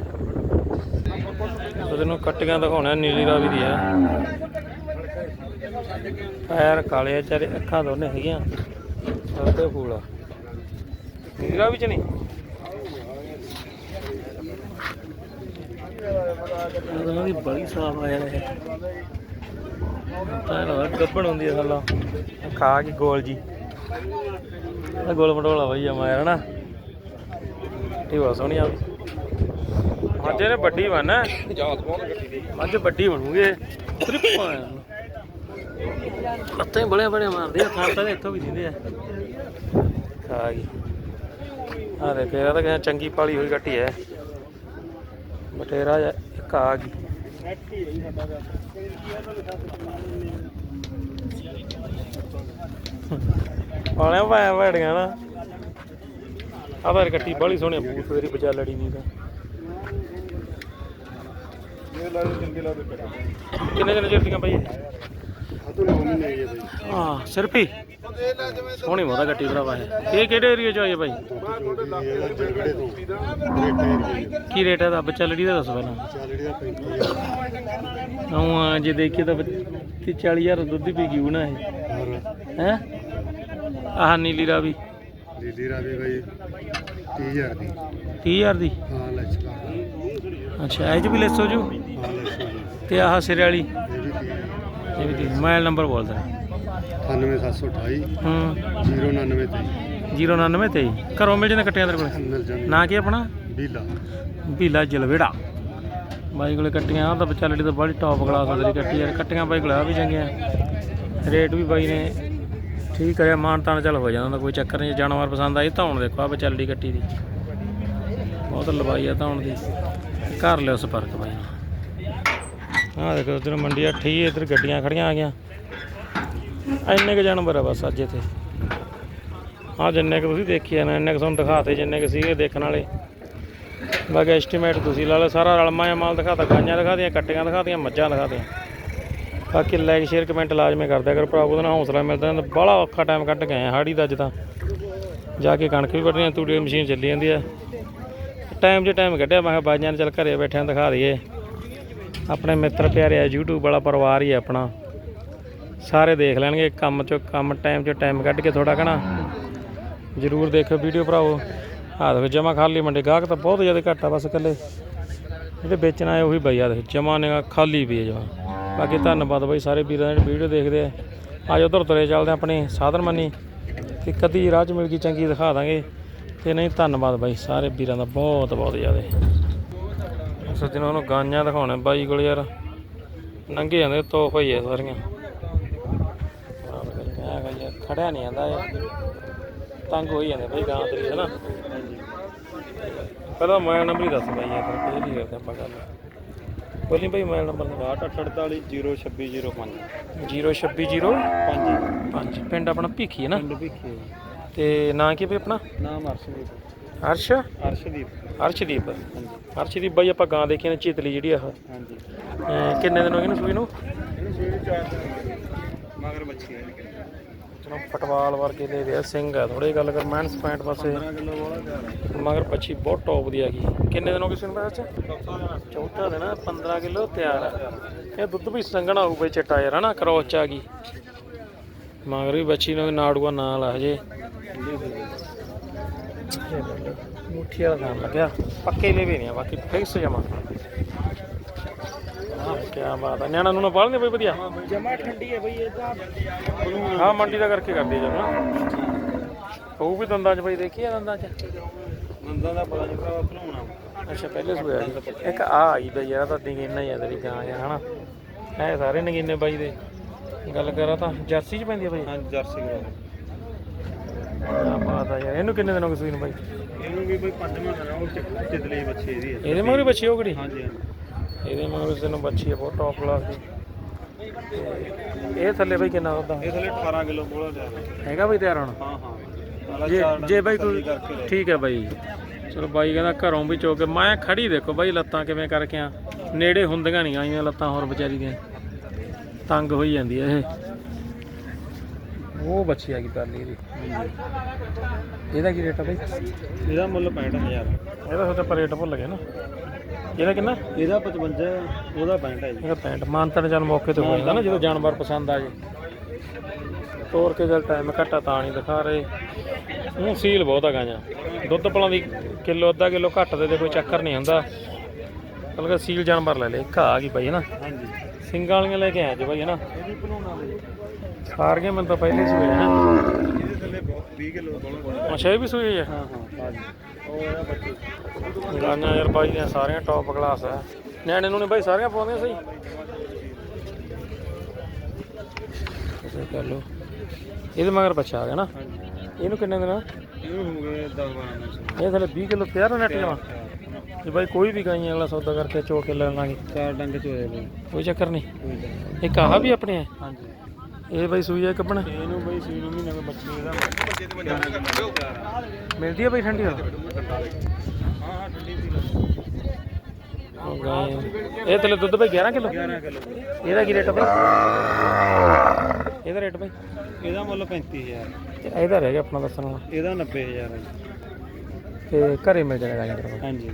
ਉਹਦੇ ਨੂੰ ਕੱਟੀਆਂ ਦਿਖਾਉਣਾ ਨੀਲੀ ਰਾਵੀ ਦੀ ਆ। ਪੈਰ ਕਾਲੇ ਆ ਚਾਰੇ ਅੱਖਾਂ ਦੋਨੇ ਹੈਗੀਆਂ। ਸਰਦੇ ਫੂਲ ਆ ਰਾਵੀ ਚ ਨਹੀਂ। ਬੜੀ ਸਾਫ਼ ਆ ਯਾਰ ਇਹ। ਤਾਂ ਨਾ ਗੱਬਣ ਹੁੰਦੀ ਆ ਸਾਲਾ। ਖਾ ਕੇ ਗੋਲ ਜੀ। ਇਹ ਗੋਲ ਮਟੋਲਾ ਬਈ ਆ ਮਾਰ ਹਨਾ? ਇਹ ਬਹੁਤ ਸੋਹਣੀ ਆ। ਮੱਝ ਨੇ ਵੱਡੀ ਬਣ ਮੱਝ ਵੱਡੀ ਬਣੂਗੇ। ਤ੍ਰਿਪਾ ਬੜੇ ਬੜੇ ਮਾਰਦੇ ਆ ਥਾਂ ਤਾਂ ਇੱਥੋਂ ਵੀ ਦਿੰਦੇ ਆ। ਖਾ ਗਈ। ਆ ਦੇ ਫੇਰ ਤਾਂ ਕਹਿੰਦਾ ਚੰਗੀ ਪਾਲੀ ਹੋਈ ਗੱਟੀ ਐ ਬਟੇਰਾ ਇੱਕ ਆ ਗਈ। ਆਣਿਆ ਭਾਇਆ ਭੜੀਆਂ ਨਾ। ਆ ਫਿਰ ਕੱਟੀ ਬੜੀ ਸੋਹਣੀ ਬੂਤ ਤੇਰੀ ਬਚਾ ਲੜੀ ਨਹੀਂ ਤਾਂ। ਇਹ ਕਿੰਨੇ ਦਿਨ ਚਿਰ ਦੀਆਂ ਹਾਂ ਸਿਰਫ ਹੀ। ਸੋਹਣੀ ਬਹੁਤਾ ਕੱਟੀ ਭਰਾਵਾ ਇਹ। ਇਹ ਕਿਹੜੇ ਏਰੀਆ ਚ ਆਈ ਹੈ ਭਾਈ ਜਗੜੇ ਤੋਂ ਰੇਟੇ ਕੀ ਰੇਟ ਹੈ ਦਾ ਬੱਚਾ ਲੜੀ ਦਾ ਦੱਸ ਪਹਿਲਾਂ। ਚਾਲੜੀ ਦਾ 35000 ਹਾਂ ਜੇ ਦੇਖੀਏ ਤਾਂ ਤੇ 40000 ਦੁੱਧ ਹੀ ਪੀ ਗਈ ਨਾ ਇਹ। ਹੋਰ ਹੈ? ਆਹ ਨੀਲੀ ਰਾਵੀ। ਲੀਲੀ ਰਾਵੀ ਬਈ 30000 ਦੀ। 30000 ਦੀ? ਹਾਂ ਅੱਛਾ ਇਹ ਚ ਵੀ ਲੈਸ ਹੋ ਜੂ? ਹਾਂ ਤੇ ਆਹ ਸਿਰੇ ਵਾਲੀ? ਇਹ ਵੀ ਇਹ ਵੀ ਮੋਬਾਈਲ ਨੰਬਰ ਬੋਲ ਦੇ 98728 ਹੂੰ 099 099 ਘਰੋਂ ਮਿਲ ਜਾਂਦੇ ਕੱਟੀਆਂ ਤੇਰੇ ਕੋਲ ਮਿਲ ਜਾਂਦੇ ਨਾਂ ਕੀ ਆਪਣਾ ਬੀਲਾ ਭੀਲਾ ਜਲਵੇੜਾ ਬਾਈ ਕੋਲੇ ਕੱਟੀਆਂ ਆ ਤਾਂ ਬੱਚਾ ਤਾਂ ਬੜੀ ਟੌਪ ਕਲਾਸ ਆ ਕੱਟੀ ਯਾਰ ਕੱਟੀਆਂ ਬਾਈ ਕੋਲੇ ਆ ਵੀ ਚੰਗੀਆਂ ਰੇਟ ਵੀ ਬਾਈ ਨੇ ਠੀਕ ਕਰਿਆ ਮਾਨ ਤਾਨ ਚੱਲ ਹੋ ਜਾਂਦਾ ਕੋਈ ਚੱਕਰ ਨਹੀਂ ਜੇ ਜਾਨਵਰ ਪਸੰਦ ਆਈ ਧੌਣ ਦੇਖੋ ਆ ਬੱਚਾ ਕੱਟੀ ਦੀ ਬਹੁਤ ਲਵਾਈ ਆ ਧੌਣ ਦੀ ਕਰ ਲਿਓ ਸੰਪਰਕ ਬਾਈ ਨਾਲ ਆਹ ਦੇਖੋ ਉਧਰ ਮੰਡੀ ਆ ਠੀ ਇੱਧਰ ਗੱਡੀਆਂ ਖੜੀਆਂ ਆ ਗਈਆਂ ਇੰਨੇ ਕੁ ਜਾਨਵਰ ਆ ਬਸ ਅੱਜ ਇੱਥੇ। ਆ ਜਿੰਨੇ ਕੁ ਤੁਸੀਂ ਦੇਖਿਆ ਨਾ ਇੰਨੇ ਕੁ ਤੁਹਾਨੂੰ ਦਿਖਾਤੇ, ਜਿੰਨੇ ਕੁ ਸੀਗੇ ਦੇਖਣ ਵਾਲੇ। ਬਾਕੀ ਐਸਟੀਮੇਟ ਤੁਸੀਂ ਲਾ ਲਓ, ਸਾਰਾ ਰਲਮਾ ਜਿਹਾ ਮਾਲ ਦਿਖਾਤਾ, ਗਾਈਆਂ ਦਿਖਾਤੀਆਂ, ਕੱਟੀਆਂ ਦਿਖਾਤੀਆਂ, ਮੱਝਾਂ ਦਿਖਾਤੀਆਂ। ਬਾਕੀ ਲਾਈਕ ਸ਼ੇਅਰ ਕਮੈਂਟ ਲਾਜ਼ਮੀ ਕਰਦਿਆ ਕਰੋ ਭਰਾ ਉਹਦੇ ਨਾਲ ਹੌਸਲਾ ਮਿਲਦਾ ਰਹਿੰਦਾ ਬੜਾ ਔਖਾ ਟਾਈਮ ਕੱਢ ਕੇ ਆਏ ਹਾਂ ਹਾੜੀ ਦਾ ਅੱਜ ਤਾਂ। ਜਾ ਕੇ ਕਣਕ ਵੀ ਵੱਢਣੀ ਤੂੜੀ ਮਸ਼ੀਨ ਚੱਲੀ ਜਾਂਦੀ ਆ। ਟਾਈਮ 'ਚ ਟਾਈਮ ਕੱਢਿਆ, ਮੈਂ ਕਿਹਾ ਬਾਈਆਂ ਨੇ ਚੱਲ ਘਰੇ ਬੈਠਿਆਂ ਦਿਖਾ ਦਈਏ। ਆਪਣੇ ਮਿੱਤਰ ਪਿਆਰੇ ਆ, YouTube ਵਾਲਾ ਪਰਿਵਾਰ ਹੀ ਆ ਆਪਣਾ। ਸਾਰੇ ਦੇਖ ਲੈਣਗੇ ਕੰਮ 'ਚ ਕੰਮ ਟਾਈਮ 'ਚ ਟਾਈਮ ਕੱਢ ਕੇ ਥੋੜਾ ਕਹਣਾ। ਜਰੂਰ ਦੇਖੋ ਵੀਡੀਓ ਭਰਾਓ ਆਹ ਦੇਖੋ, ਜਮਾ ਖਾਲੀ ਮੰਡੀ, ਗਾਹਕ ਤਾਂ ਬਹੁਤ ਜ਼ਿਆਦਾ ਘੱਟ ਆ ਬਸ ਇਕੱਲੇ। ਜਿਹੜੇ ਵੇਚਣ ਆਏ ਉਹੀ ਬਈ ਆ ਦੇਖੋ, ਜਮਾ ਨੇ ਖਾਲੀ ਵੀ ਜਮਾ। ਬਾਕੀ ਧੰਨਵਾਦ ਬਾਈ ਸਾਰੇ ਵੀਰਾਂ ਦੇ ਜਿਹੜੇ ਵੀਡੀਓ ਦੇਖਦੇ ਆ। ਅੱਜ ਉਧਰ ਤੁਰੇ ਚੱਲਦੇ ਆ ਆਪਣੀ ਸਾਧਨ ਮੰਨੀ ਤੇ ਕਦੀ ਰਾਹ 'ਚ ਮਿਲ ਗਈ ਚੰਗੀ ਦਿਖਾ ਦਾਂਗੇ। ਤੇ ਨਹੀਂ, ਧੰਨਵਾਦ ਬਾਈ ਸਾਰੇ ਵੀਰਾਂ ਦਾ ਬਹੁਤ ਬਹੁਤ ਜ਼ਿਆਦਾ। ਸੱਜਣਾਂ ਨੂੰ ਗਾਈਆਂ ਦਿਖਾਉਣੇ, ਬਾਈ ਕੋਲ ਯਾਰ। ਨੰਗੇ ਜਾਂਦੇ ਤੋਹਫਾ ਹੀ ਆ ਸਾਰੀਆਂ। ਆਹ ਗਾ ਯਾਰ ਖੜਿਆ ਨਹੀਂ ਆਂਦਾ ਯਾਰ ਤੰਗ ਹੋਈ ਜਾਂਦੇ ਬਈ ਗਾਂ ਤੇਰੀ ਹੈ ਨਾ ਪਹਿਲਾਂ ਮੋਬਾਈਲ ਨੰਬਰ ਹੀ ਦੱਸ ਬਾਈ ਯਾਰ ਫਿਰ ਹੀ ਕਰਦੇ ਆਪਾਂ ਗੱਲ? ਬੋਲੀ ਬਾਈ ਮੋਬਾਈਲ ਨੰਬਰ 6848 02605 02605 ਪੰਜ। ਪਿੰਡ ਆਪਣਾ ਭੀਖੀ ਹੈ ਨਾ? ਪਿੰਡ ਭਿੱਖੇ ਤੇ ਨਾਂ ਕੀ ਬਈ ਆਪਣਾ? ਨਾਮ ਅਰਸ਼ਦੀਪ। ਹਰਸ਼? ਅਰਸ਼ਦੀਪ। ਹਰਸ਼ਦੀਪ ਹਾਂਜੀ। ਹਰਸ਼ਦੀਪ ਬਾਈ ਆਪਾਂ ਗਾਂ ਦੇਖੀ ਨਾ ਚੀਤਲੀ ਜਿਹੜੀ ਆ ਆਹ। ਹਾਂਜੀ। ਕਿੰਨੇ ਦਿਨ ਹੋ ਗਏ ਨੂੰ ਸੂਈ ਨੂੰ? ਇਹਨੂੰ ਸੂਈ ਚਾਰ ਮਗਰ ਬੱਚੀ ਹੈ ਚਲੋ ਵਰਗੇ ਦੇ ਦੇ ਸਿੰਘ ਆ ਥੋੜੀ ਗੱਲ ਕਰ ਮੈਨਸ ਪੁਆਇੰਟ ਪਾਸੇ ਮਗਰ ਪੱਛੀ ਬਹੁਤ ਟੌਪ ਦੀ ਹੈਗੀ ਕਿੰਨੇ ਦਿਨ ਹੋ ਗਏ ਸੀ ਨੂੰ ਚ ਚੌਥਾ ਦਿਨ 15 ਕਿਲੋ ਤਿਆਰ ਆ। ਇਹ ਦੁੱਧ ਵੀ ਸੰਘਣਾ ਹੋਊ ਬਈ ਚਿੱਟਾ ਯਾਰ, ਹਨਾ? ਕਰੋਸ ਚ ਆ ਗਈ। ਮਗਰ ਵੀ ਬੱਚੀ ਨੂੰ ਨਾੜੂਆ ਨਾਲ ਆ ਹਜੇ। ਮੁੱਠੀ ਵਾਲਾ ਲੱਗਿਆ। ਪੱਕੇ ਲੈ ਵੀ ਨਹੀਂ ਬਾਕੀ ਫਿਕਸ ਜਮਾ। ਕੀ ਬਾਤ ਆ। ਨਿਆਣਾ ਨੂੰ ਨਾ ਪਾਲਨੇ ਬਈ ਵਧੀਆ। ਜਮਾ ਠੰਡੀ ਹੈ ਬਈ ਇਹ ਤਾਂ। ਹਾਂ ਮੰਡੀ ਦਾ ਕਰਕੇ ਕਰਦੀ ਜਮਾ। ਉਹ ਵੀ ਦੰਦਾਂ 'ਚ ਬਈ ਦੇਖੀ ਆ ਦੰਦਾਂ 'ਚ? ਨੰਦਾਂ ਦਾ ਪਤਾ ਨਹੀਂ ਭਰਾਵਾ ਭਲਾਉਣਾ ਅੱਛਾ ਪਹਿਲੇ ਸੂਆ ਇੱਕ ਆ ਆਈ ਬਈ ਯਾਰ ਤਾਂ ਨਗੀਨਾ ਹੀ ਆ ਤੇਰੀ ਗਾਂ ਯਾਰ ਹਨਾ? ਐ ਸਾਰੇ ਨਗੀਨੇ ਬਾਈ ਦੇ। ਗੱਲ ਕਰਾਂ ਤਾਂ ਜਰਸੀ 'ਚ ਪੈਂਦੀ ਆ ਬਈ? ਹਾਂ ਜਰਸੀ ਕਰਾ ਆ ਬਾਤ ਆ ਯਾਰ ਇਹਨੂੰ ਕਿੰਨੇ ਦਿਨ ਹੋ ਗਏ ਸੂਈ ਨੂੰ ਬਾਈ? ਇਹਨੂੰ ਵੀ ਬਈ ਪੰਜਵਾਂ ਦਿਨ ਆ ਉਹ ਚ- ਤਿਤਲੀ ਬੱਚੀ ਇਹਦੀ ਹੈ ਇਹਦੇ ਮਗਰ ਬੱਚੀ ਉਹ ਕਿਹੜੀ ਹਾਂਜੀ ਹਾਂਜੀ। ਇਹਦੇ ਮਗਰ ਤੈਨੂੰ ਬੱਚੀ ਆ ਬਹੁਤ ਟੌਪ ਕਲਾਸ ਦੀ। ਇਹ ਥੱਲੇ ਬਈ ਕਿੰਨਾ ਹੁੰਦਾ ਇਹ ਥਲੇ 18 ਕਿਲੋ ਬੋਲਾ ਜਾ ਹੈਗਾ ਬਈ ਤਿਆਰ ਹੁਣ? ਹਾਂ ਹਾਂ। ਜੇ ਬਾਈ ਕੋਈ। ਠੀਕ ਹੈ ਬਾਈ। ਚਲੋ ਬਾਈ ਕਹਿੰਦਾ ਘਰੋਂ ਵੀ ਚੋ ਕੇ ਮੈਂ ਖੜੀ ਦੇਖੋ ਬਾਈ ਲੱਤਾਂ ਕਿਵੇਂ ਕਰਕੇ ਆ। ਨੇੜੇ ਹੁੰਦੀਆਂ ਨਹੀਂ ਆਈਆਂ ਲੱਤਾਂ ਹੋਰ ਵਿਚਾਰੀ ਦੀਆਂ। ਤੰਗ ਹੋਈ ਜਾਂਦੀ ਹੈ ਇਹ। ਉਹ ਬੱਚੀ ਆ ਗਈ ਪਰਲੀ ਇਹਦੀ। ਇਹਦਾ ਕੀ ਰੇਟ ਆ ਬਾਈ? ਇਹਦਾ ਮੁੱਲ 65000 ਇਹਦਾ ਪਰ ਰੇਟ ਭੁੱਲ ਗਏ ਨਾ। ਇਹਦਾ ਕਿੰਨਾ? ਇਹਦਾ 55 ਉਹਦਾ 65 ਹੈ ਜੀ। ਇਹਦਾ 65 ਮਾਨਤਨ ਚੱਲ ਮੌਕੇ ਤੇ ਹੋ ਜਾਂਦਾ ਨਾ ਜਦੋਂ ਜਾਨਵਰ ਪਸੰਦ ਆ ਜੇ ਤੋਰ ਕੇ ਜਦ ਟਾਈਮ ਘਟਾ ਤਾਂ ਨਹੀਂ ਦਿਖਾ ਰਹੇ। ਉਹ ਸੀਲ ਬਹੁਤ ਆ ਗਾਂਆਂ ਦੁੱਧ ਪਲਾਂ ਦੀ ਕਿਲੋ ਅੱਧਾ ਕਿਲੋ ਘੱਟ ਦੇ ਤੇ ਕੋਈ ਚੱਕਰ ਨਹੀਂ ਹੁੰਦਾ। ਬਲਕਿ ਸੀਲ ਜਾਨਵਰ ਲੈ ਲੈ ਇੱਕ ਆ ਗਈ ਬਾਈ ਹਨਾ ਹਾਂਜੀ। ਸਿੰਗਾਂ ਵਾਲੀਆਂ ਲੈ ਕੇ ਆਏ ਜੀ ਬਾਈ ਹਨਾ ਇਹ ਵੀ ਬਣਾਉਣਾ ਬਈ ਸਾਰੀਆਂ ਮੈਨੂੰ ਤਾਂ ਪਹਿਲੇ ਸੂਏ ਹੈ ਇਹਦੇ ਥੱਲੇ ਬਹੁਤ 20 ਕਿਲੋ ਬੋਲਾ ਅੱਛਾ ਇਹ ਵੀ ਸੂਏ ਆ? ਹਾਂ ਹਾਂ ਹਾਂਜੀ ਉਹ ਇਹਦਾ ਬੱਚੀ। ਗਾਂਆਂ ਯਾਰ ਬਾਈ ਦੀਆਂ ਸਾਰੀਆਂ ਟੌਪ ਕਲਾਸ ਆ। ਨਿਆਣੇ ਨੂੰ ਨੇ ਬਾਈ ਸਾਰੀਆਂ ਪਾਉਂਦੀਆਂ ਸਹੀ? ਇਹ ਕਰ ਲਓ। ਇਹਦੇ ਮਗਰ ਬੱਚਾ ਆ ਗਿਆ ਨਾ। ਇਹਨੂੰ ਕਿੰਨੇ ਦਿਨ? ਇਹਨੂੰ ਹੋ ਗਏ 10 12 ਦਿਨ। ਇਹ ਥਲੇ 20 ਕਿਲੋ ਤਿਆਰ ਨੈਟ ਜਮਾ? ਜੇ ਬਾਈ ਕੋਈ ਵੀ ਗਾਈਆਂ ਅਗਲਾ ਸੌਦਾ ਕਰਕੇ ਚੋ ਕੇ ਲੈ ਲਾਂਗੇ ਚਾਰ ਡੰਗ ਚ ਬਈ ਕੋਈ ਚੱਕਰ ਨਹੀਂ। ਇੱਕ ਆਹ ਵੀ ਆਪਣੇ ਆ? ਹਾਂਜੀ। ਇਹ ਬਾਈ ਸੂਈ ਆ ਕੱਪਣ ਇਹਨੂੰ ਬਈ ਸੀ ਨੂੰ ਮਹੀਨੇ ਦਾ ਬੱਚੀ ਮੈਂ ਮਿਲਦੀ ਆ ਬਾਈ ਠੰਡੀ ਇਹ ਥਲੇ ਦੁੱਧ ਬਾਈ 11 ਕਿਲੋ? 11 ਕਿਲੋ ਇਹਦਾ ਕੀ ਰੇਟ ਬਾਈ? ਇਹਦਾ ਰੇਟ ਬਾਈ? ਇਹਦਾ ਮੁੱਲ 35000 ਤੇ ਇਹਦਾ ਰਹਿ ਗਿਆ ਆਪਣਾ ਦੱਸਣ ਵਾਲਾ। ਇਹਦਾ 90000 ਹੈ ਜੀ। ਤੇ ਘਰੇ ਮਿਲ ਕੋਲ ਹਾਂਜੀ।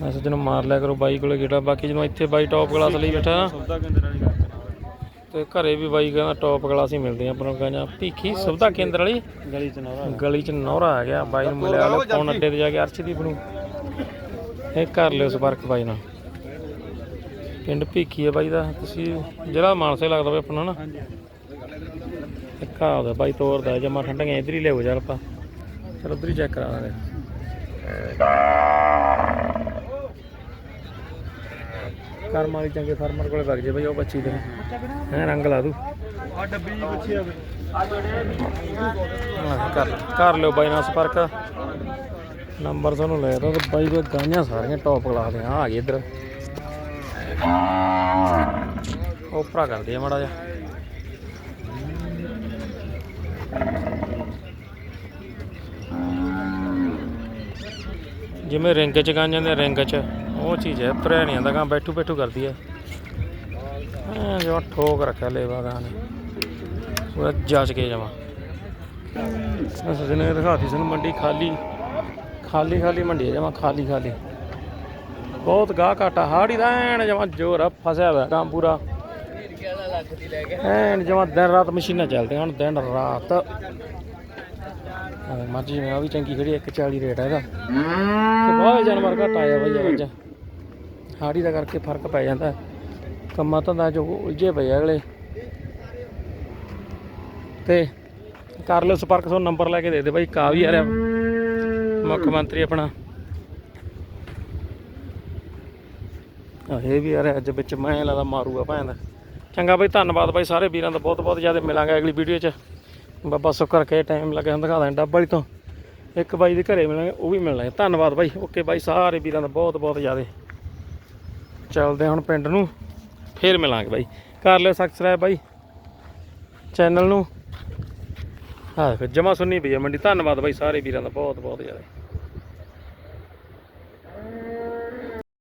ਮੈਂ ਸੱਚ ਨੂੰ ਮਾਰ ਲਿਆ ਕਰੋ ਬਾਈ ਕੋਲੇ ਗੇੜਾ। ਬਾਕੀ ਜਦੋਂ ਇੱਥੇ ਬਾਈ ਟੌਪ ਕਲਾਸ ਲਈ ਬੈਠਾ। ਨਾ ਸੌਦਾ ਕੇਂਦਰ ਵਾਲੀ ਗੱਲ। ਤੇ ਘਰੇ ਵੀ ਬਾਈ ਕਹਿੰਦਾ ਟੌਪ ਕਲਾਸ ਹੀ ਮਿਲਦੀਆਂ ਆਪਾਂ ਨੂੰ ਗਾਈਆਂ ਭੀਖੀ ਸਬਦਾ ਕੇਂਦਰ ਵਾਲੀ ਗਲੀ ਚ ਨੌਰਾ ਗਲੀ ਚ ਨੌਰਾ ਆ ਗਿਆ ਬਾਈ ਨੂੰ ਮਿਲਿਆ ਲੈ ਫੋਨ ਅੱਡੇ ਤੇ ਜਾ ਕੇ ਅਰਸ਼ਦੀਪ ਨੂੰ। ਇਹ ਕਰ ਲਿਓ ਸੰਪਰਕ ਬਾਈ ਨਾਲ। ਪਿੰਡ ਭੀਖੀ ਹੈ ਬਾਈ ਦਾ ਤੁਸੀਂ ਜਿਹੜਾ ਮਾਨਸੇ ਲੱਗਦਾ ਵੇ ਆਪਣਾ ਨਾ। ਹਾਂਜੀ। ਇੱਕ ਆ ਉਹਦਾ ਬਾਈ ਤੋਰਦਾ ਜਮਾ ਠੰਡੀਆਂ ਇਧਰ ਹੀ ਲਿਆਓ ਚੱਲ ਆਪਾਂ। ਚਲ ਉਧਰ ਹੀ ਚੈੱਕ ਕਰਾ ਦਾਂਗੇ ਕਰਮ ਵਾਲੀ ਚੰਗੇ ਫਾਰਮਰ ਕੋਲੇ ਵਗ ਜੇ ਬਾਈ, ਉਹ ਬੱਚੀ ਦੇ। ਹੈ, ਰੰਗ ਲਾ ਦੂ। ਆ ਡੱਬੀ ਜੀ ਬੱਚੀ ਆ ਬਈ ਕਰ ਲਿਓ ਬਾਈ ਨਾਲ ਸੰਪਰਕ। ਨੰਬਰ ਤੁਹਾਨੂੰ ਲੈ ਤਾ ਬਾਈ ਦੇ ਗਾਈਆਂ ਸਾਰੀਆਂ ਟੌਪ ਕਲਾਸ ਦੀਆਂ ਆ ਆ ਗਏ ਇੱਧਰ। ਉਪਰਾ ਕਰਦੇ ਆ ਮਾੜਾ ਜਿਹਾ। ਜਿਵੇਂ ਰਿੰਗ ਚ ਗਾਈਆਂ ਨੇ ਰਿੰਗ ਚ। ਉਹ ਚੀਜ਼ ਹੈ ਤੁਰਿਆ ਨਹੀਂ ਆਂਦਾ ਗਾਂ ਬੈਠੂ ਬੈਠੂ ਕਰਦੀ ਹੈ। ਐ ਜਿਵੇਂ ਠੋਕ ਰੱਖਿਆ ਲੇਵਾ ਗਾਂ ਨੇ। ਪੂਰਾ ਜੱਜ ਕੇ ਜਾਵਾਂ। ਅਸਾਂ ਜਿਹਨੇ ਦਿਖਾਤੀ ਸਾਨੂੰ ਮੰਡੀ ਖਾਲੀ ਖਾਲੀ ਖਾਲੀ ਮੰਡੀ ਹੈ ਖਾਲੀ ਖਾਲੀ। ਬਹੁਤ ਗਾਹ ਘਾਟਾ ਹਾੜੀ ਦਾ ਐਨ ਜਮਾ ਜੋਰ ਆ, ਫਸਿਆ ਹੋਇਆ ਕੰਮ ਪੂਰਾ। ਐਨ ਜਮਾ ਦਿਨ ਰਾਤ ਮਸ਼ੀਨਾਂ ਚੱਲਦੀਆਂ ਹੁਣ, ਦਿਨ ਰਾਤ। ਹਾਂ ਮੱਝ ਵੀ ਚੰਗੀ ਖੜੀ 140 ਰੇਟ ਆ ਇਹਦਾ। ਤੇ ਬਹੁਤ ਜਾਨਵਰ ਘੱਟ ਆਇਆ ਬਈ ਅੱਜ। ਹਾੜੀ ਦਾ ਕਰਕੇ ਫ਼ਰਕ ਪੈ ਜਾਂਦਾ ਕੰਮਾਂ ਧੰਦਾ ਜੋ ਉਲਝੇ ਪਏ ਅਗਲੇ। ਤੇ ਕਰ ਲਓ ਸੰਪਰਕ ਤੋਂ ਨੰਬਰ ਲੈ ਕੇ ਦੇ ਦੇ ਬਾਈ ਕਾ ਵੀ ਆ। ਰਿਹਾ ਮੁੱਖ ਮੰਤਰੀ ਆਪਣਾ। ਇਹ ਵੀ ਆ ਰਿਹਾ ਅੱਜ ਵਿੱਚ ਮੈਂ ਲੱਗਦਾ ਮਾਰੂਗਾ ਭੈਣ ਦਾ। ਚੰਗਾ ਬਾਈ, ਧੰਨਵਾਦ ਬਾਈ ਸਾਰੇ ਵੀਰਾਂ ਦਾ, ਬਹੁਤ ਬਹੁਤ ਜ਼ਿਆਦਾ ਮਿਲਾਂਗੇ ਅਗਲੀ ਵੀਡੀਓ 'ਚ। ਬਾਬਾ ਸੁੱਕਰ ਕੇ ਟਾਈਮ ਲੱਗਿਆ ਹੁੰਦਾ ਦਿਖਾ ਦਾਂ ਡੱਬ ਵਾਲੀ ਤੋਂ। ਇੱਕ ਬਾਈ ਦੇ ਘਰੇ ਮਿਲਾਂਗੇ, ਉਹ ਵੀ ਮਿਲਣਾ ਧੰਨਵਾਦ ਬਾਈ, ਓਕੇ ਬਾਈ, ਸਾਰੇ ਵੀਰਾਂ ਦਾ ਬਹੁਤ ਬਹੁਤ ਜ਼ਿਆਦਾ। ਚੱਲਦੇ ਹੁਣ ਪਿੰਡ ਨੂੰ। ਫੇਰ ਮਿਲਾਂਗੇ ਬਾਈ। ਕਰ ਲਿਓ ਸਬਸਕ੍ਰਾਈਬ ਬਾਈ। ਚੈਨਲ ਨੂੰ। ਹਾਂ ਫਿਰ ਜਮਾ ਸੁਣਨੀ ਪਈ ਹੈ ਮੰਡੀ। ਧੰਨਵਾਦ ਬਾਈ ਸਾਰੇ ਵੀਰਾਂ ਦਾ। ਬਹੁਤ ਬਹੁਤ ਜ਼ਿਆਦਾ